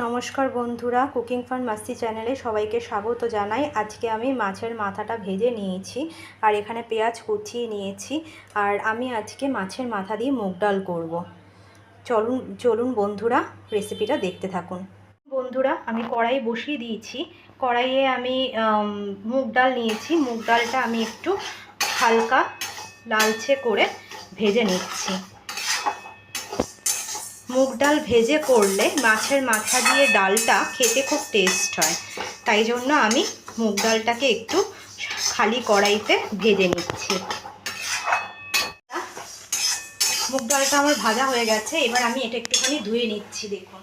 নমস্কার বন্ধুরা, cooking fun মাস্তি চ্যানেলে সবাইকে স্বাগত জানাই। আজকে আমি মাছের মাথাটা ভেজে নিয়েছি আর এখানে পেঁয়াজ কুচিয়ে নিয়েছি আর আমি আজকে মাছের মাথা দিয়ে মুগ ডাল করব। চলুন চলুন বন্ধুরা রেসিপিটা দেখতে থাকুন। বন্ধুরা, আমি কড়াই বসিয়ে দিয়েছি। কড়াইয়ে আমি মুগ ডাল নিয়েছি। মুগ ডালটা আমি একটু হালকা লালচে করে ভেজে নিচ্ছি। মুগ ডাল ভেজে করলে মাছের মাথা দিয়ে ডালটা খেতে খুব টেস্ট হয়। তাই জন্য আমি মুগ ডালটাকে একটু খালি কড়াইতে ভেজে নিচ্ছি। মুগ ডালটা আমার ভাজা হয়ে গেছে, এবার আমি এটা একটুখানি ধুয়ে নিচ্ছি, দেখুন।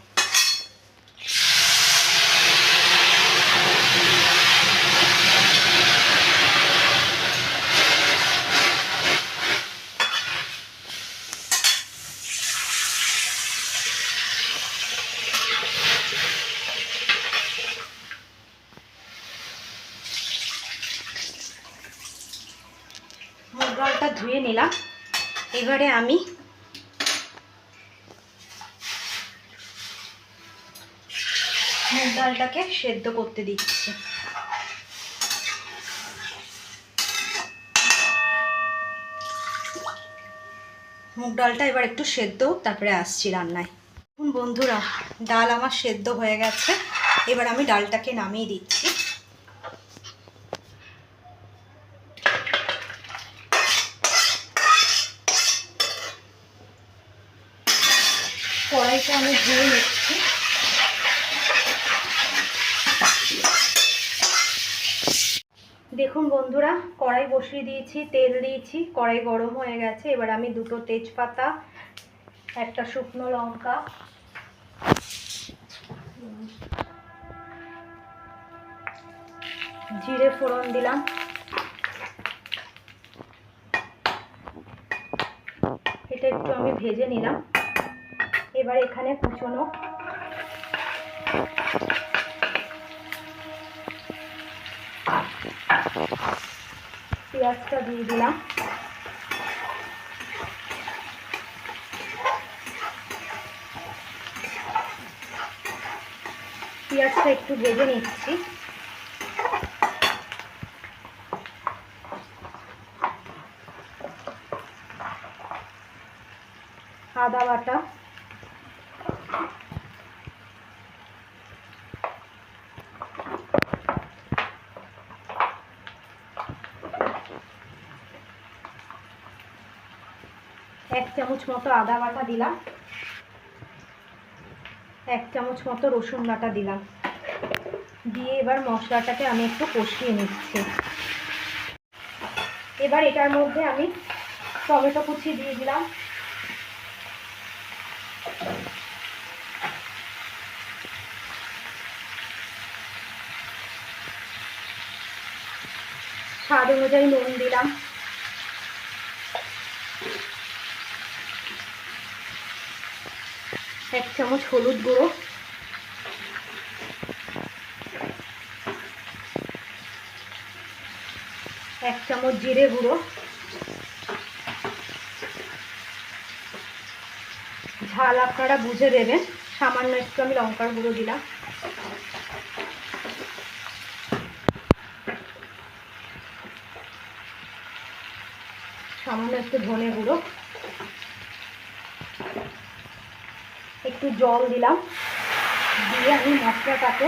ডালটা ধুয়ে নিলাম। এবারে আমি মুগ ডালটাকে সেদ্ধ করতে দিচ্ছি। মুগ ডালটা এবার একটু সেদ্ধ, তারপরে আসছি রান্নায়। বন্ধুরা, ডাল আমার সেদ্ধ হয়ে গেছে। এবার আমি ডালটাকে নামিয়ে দিচ্ছি। আমি ধুয়ে নিচ্ছি। দেখুন বন্ধুরা, কড়াই বসিয়ে দিয়েছি, তেল দিয়েছি, কড়াই গরম হয়ে গেছে। এবার আমি দুটো তেজপাতা, একটা শুকনো লঙ্কা। জিরে ফোড়ন দিলাম। এটা একটু আমি ভেজে নিলাম। এবার এখানে কুচনো। পেঁয়াজটা দিয়ে দিলাম। পেঁয়াজটা একটু ভেজে নিচ্ছি। আদা বাটা। এক চামচ মতো আদা বাটা দিলাম। এক চামচ মতো রসুন বাটা দিলাম। দিয়ে এবার মশলাটাকে আমি একটু কষিয়ে নিচ্ছি। এবার এটার মধ্যে আমি টমেটো কুচি দিয়ে দিলাম। স্বাদ অনুযায়ী নুন দিলাম। এক চামচ হলুদ গুঁড়ো। এক চামচ জিরে গুঁড়ো। ঝাল আপনারা বুঝে দেবেন। সামান্য একটু আমি লঙ্কার গুঁড়ো দিলাম। সামান্য একটু ধনে গুঁড়ো। একটু জল দিলাম। দিয়ে আমি মশলাটাকে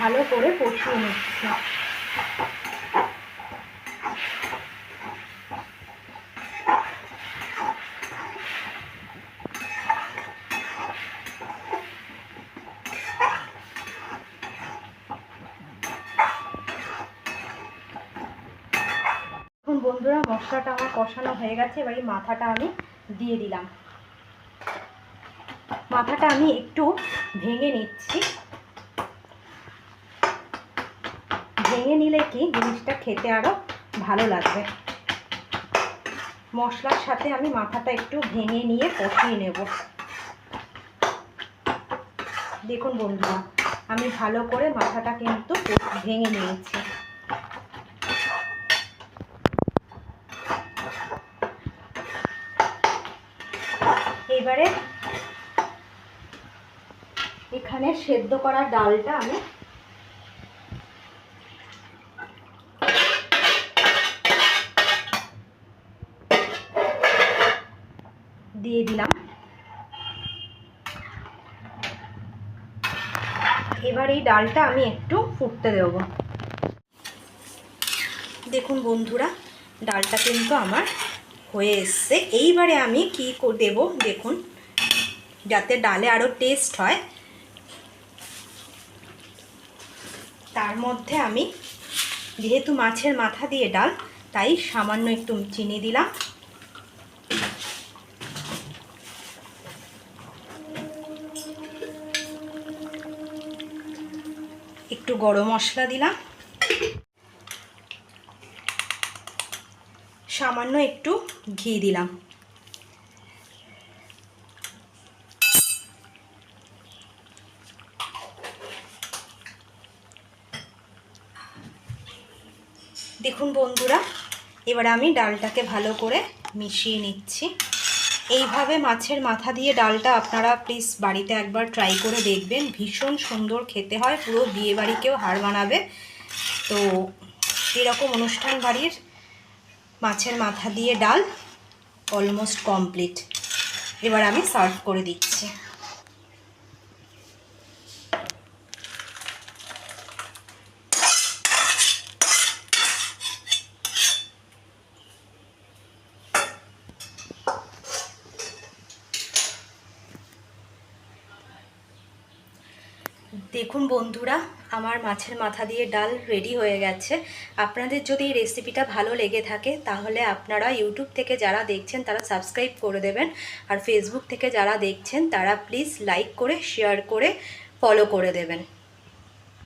ভালো করে কষিয়ে নিচ্ছি। বন্ধুরা, মশলাটা আমার কষানো হয়ে গেছে। এবার এই মাথাটা আমি দিয়ে দিলাম। মাথাটা আমি একটু ভেঙে নিচ্ছি। ভেঙে নিলে কি জিনিসটা খেতে আরও ভালো লাগবে। মশলার সাথে আমি মাথাটা একটু ভেঙে নিয়ে কষিয়ে নেব। দেখুন বন্ধুরা, আমি ভালো করে মাথাটা কিন্তু ভেঙে নিয়েছি। এবারে এখানে সেদ্ধ করা ডালটা আমি দিয়ে দিলাম। এবার এই ডালটা আমি একটু ফুটতে দেব। দেখুন বন্ধুরা, ডালটা কিন্তু আমার হয়ে এসছে। এইবারে আমি কি দেব দেখুন, যাতে ডালে আরও টেস্ট হয়। তার মধ্যে আমি, যেহেতু মাছের মাথা দিয়ে ডাল, তাই সামান্য একটু চিনি দিলাম। একটু গরম মশলা দিলাম। সামান্য একটু ঘি দিলাম। দেখুন বন্ধুরা, এবার আমি ডালটাকে ভালো করে মিশিয়ে নিচ্ছি। এইভাবে মাছের মাথা দিয়ে ডালটা আপনারা প্লিজ বাড়িতে একবার ট্রাই করে দেখবেন। ভীষণ সুন্দর খেতে হয়, পুরো বিয়ে বাড়িকেও হার বানাবে তো এরকম অনুষ্ঠান বাড়ির মাছের মাথা দিয়ে ডাল অলমোস্ট কমপ্লিট এবার আমি সার্ভ করে দিচ্ছি। দেখুন বন্ধুরা, আমার মাছের মাথা দিয়ে ডাল রেডি হয়ে গেছে। আপনাদের যদি এই রেসিপিটা ভালো লেগে থাকে, তাহলে আপনারা ইউটিউব থেকে যারা দেখছেন, তারা সাবস্ক্রাইব করে দেবেন। আর ফেসবুক থেকে যারা দেখছেন, তারা প্লিজ লাইক করে শেয়ার করে ফলো করে দেবেন।